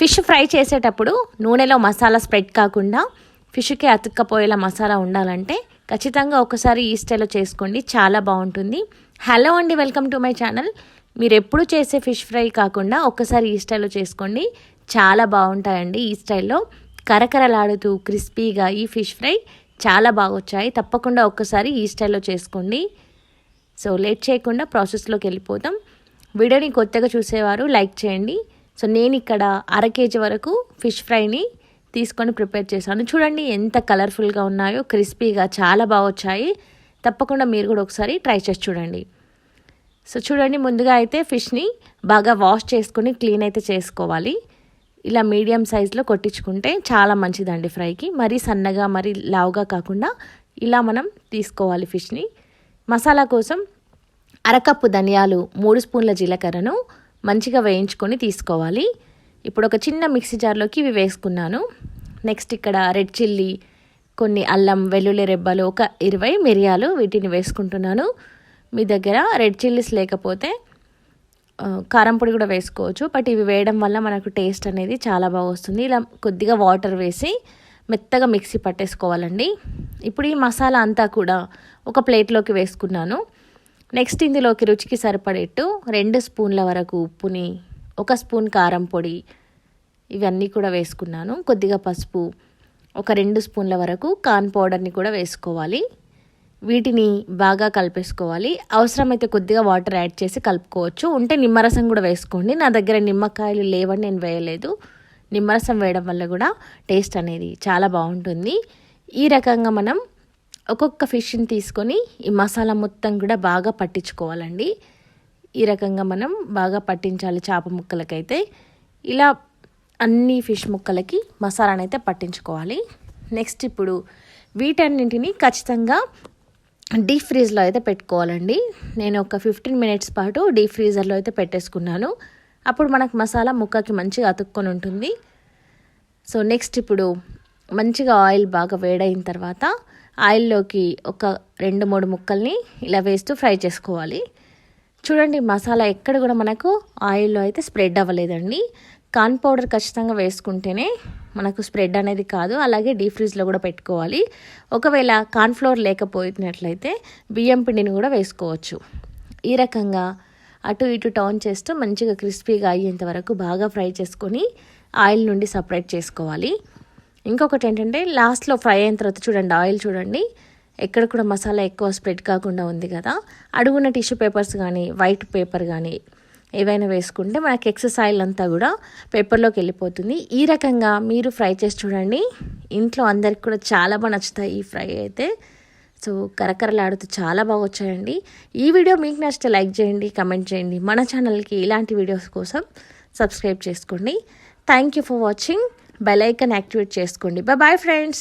Fish fry చేసేటప్పుడు నూనెలో masala spread కాకుండా ఫిష్కి అతుక్కపోయేలా మసాలా ఉండాలంటే ఖచ్చితంగా ఒకసారి ఈ స్టైల్లో చేసుకోండి చాలా బాగుంటుంది. హలో అండి వెల్కమ్ టు మై ఛానల్. మీరు ఎప్పుడు చేసే ఫిష్ ఫ్రై కాకుండా ఒక్కసారి ఈ స్టైల్లో చేసుకోండి చాలా బాగుంటాయండి ఈ స్టైల్లో. కరకరలాడుతూ క్రిస్పీగా ఈ ఫిష్ ఫ్రై చాలా బాగా వచ్చాయి తప్పకుండా ఒక్కసారి ఈ స్టైల్లో చేసుకోండి. సో లేట్ చేయకుండా ప్రాసెస్లోకి వెళ్ళిపోతాం వీడియోని కొత్తగా చూసేవారు లైక్ చేయండి. సో నేను ఇక్కడ అర కేజీ వరకు ఫిష్ ఫ్రైని తీసుకొని ప్రిపేర్ చేశాను. చూడండి ఎంత కలర్ఫుల్గా ఉన్నాయో క్రిస్పీగా చాలా బాగా వచ్చాయి. తప్పకుండా మీరు కూడా ఒకసారి ట్రై చేసి చూడండి. సో చూడండి ముందుగా అయితే ఫిష్ని బాగా వాష్ చేసుకుని క్లీన్ అయితే చేసుకోవాలి. ఇలా మీడియం సైజులో కొట్టించుకుంటే చాలా మంచిదండి ఫ్రైకి. మరీ సన్నగా మరీ లావుగా కాకుండా ఇలా మనం తీసుకోవాలి ఫిష్ని. మసాలా కోసం అరకప్పు ధనియాలు మూడు స్పూన్ల జీలకర్రను మంచిగా వేయించుకొని తీసుకోవాలి. ఇప్పుడు ఒక చిన్న మిక్సీ జార్లోకి ఇవి వేసుకున్నాను. నెక్స్ట్ ఇక్కడ రెడ్ చిల్లీ కొన్ని అల్లం వెల్లుల్లి రెబ్బలు ఒక ఇరవై మిరియాలు వీటిని వేసుకుంటున్నాను. మీ దగ్గర రెడ్ చిల్లీస్ లేకపోతే కారం పొడి కూడా వేసుకోవచ్చు. బట్ ఇవి వేయడం వల్ల మనకు టేస్ట్ అనేది చాలా బాగా వస్తుంది. ఇలా కొద్దిగా వాటర్ వేసి మెత్తగా మిక్సీ పట్టేసుకోవాలండి. ఇప్పుడు ఈ మసాలా అంతా కూడా ఒక ప్లేట్లోకి వేసుకున్నాను. నెక్స్ట్ ఇందులోకి రుచికి సరిపడేట్టు రెండు స్పూన్ల వరకు ఉప్పుని ఒక స్పూన్ కారం పొడి ఇవన్నీ కూడా వేసుకున్నాను. కొద్దిగా పసుపు ఒక రెండు స్పూన్ల వరకు కాన్ పౌడర్ని కూడా వేసుకోవాలి. వీటిని బాగా కలిపేసుకోవాలి. అవసరమైతే కొద్దిగా వాటర్ యాడ్ చేసి కలుపుకోవచ్చు. ఉంటే నిమ్మరసం కూడా వేసుకోండి. నా దగ్గర నిమ్మకాయలు లేవని నేను వేయలేదు. నిమ్మరసం వేయడం వల్ల కూడా టేస్ట్ అనేది చాలా బాగుంటుంది. ఈ రకంగా మనం ఒక్కొక్క ఫిష్ని తీసుకొని ఈ మసాలా మొత్తం కూడా బాగా పట్టించుకోవాలండి. ఈ రకంగా మనం బాగా పట్టించాలి చేప ముక్కలకైతే. ఇలా అన్ని ఫిష్ ముక్కలకి మసాలానైతే అయితే పట్టించుకోవాలి. నెక్స్ట్ ఇప్పుడు వీటన్నింటినీ ఖచ్చితంగా డీప్ ఫ్రీజ్లో అయితే పెట్టుకోవాలండి. నేను ఒక ఫిఫ్టీన్ మినిట్స్ పాటు డీప్ ఫ్రీజర్లో అయితే పెట్టేసుకున్నాను. అప్పుడు మనకు మసాలా ముక్కకి మంచిగా అతుక్కొని ఉంటుంది. సో నెక్స్ట్ ఇప్పుడు మంచిగా ఆయిల్ బాగా వేడైన తర్వాత ఆయిల్లోకి ఒక రెండు మూడు ముక్కల్ని ఇలా వేస్తూ ఫ్రై చేసుకోవాలి. చూడండి మసాలా ఎక్కడ కూడా మనకు ఆయిల్లో అయితే స్ప్రెడ్ అవ్వలేదండి. కార్న్ పౌడర్ ఖచ్చితంగా వేసుకుంటేనే మనకు స్ప్రెడ్ అనేది కాదు. అలాగే డీప్ ఫ్రీజ్లో కూడా పెట్టుకోవాలి. ఒకవేళ కార్న్ఫ్లోర్ లేకపోయినట్లయితే బియ్యం పిండిని కూడా వేసుకోవచ్చు. ఈ రకంగా అటు ఇటు టర్న్ చేస్తూ మంచిగా క్రిస్పీగా అయ్యేంత వరకు బాగా ఫ్రై చేసుకొని ఆయిల్ నుండి సపరేట్ చేసుకోవాలి. ఇంకొకటి ఏంటంటే లాస్ట్లో ఫ్రై అయిన తర్వాత చూడండి ఆయిల్ చూడండి. ఎక్కడ కూడా మసాలా ఎక్కువ స్ప్రెడ్ కాకుండా ఉంది కదా. అడుగున్న టిష్యూ పేపర్స్ కానీ వైట్ పేపర్ కానీ ఏవైనా వేసుకుంటే మనకి ఎక్సెస్ ఆయిల్ అంతా కూడా పేపర్లోకి వెళ్ళిపోతుంది. ఈ రకంగా మీరు ఫ్రై చేసి చూడండి. ఇంట్లో అందరికి కూడా చాలా బాగా నచ్చుతాయి ఈ ఫ్రై అయితే. సో కరకరలాడుతూ చాలా బాగా వచ్చాయండి. ఈ వీడియో మీకు నచ్చితే లైక్ చేయండి కమెంట్ చేయండి. మన ఛానల్కి ఇలాంటి వీడియోస్ కోసం సబ్స్క్రైబ్ చేసుకోండి. Thank you for watching. Bell icon activate చేసుకోండి. Bye friends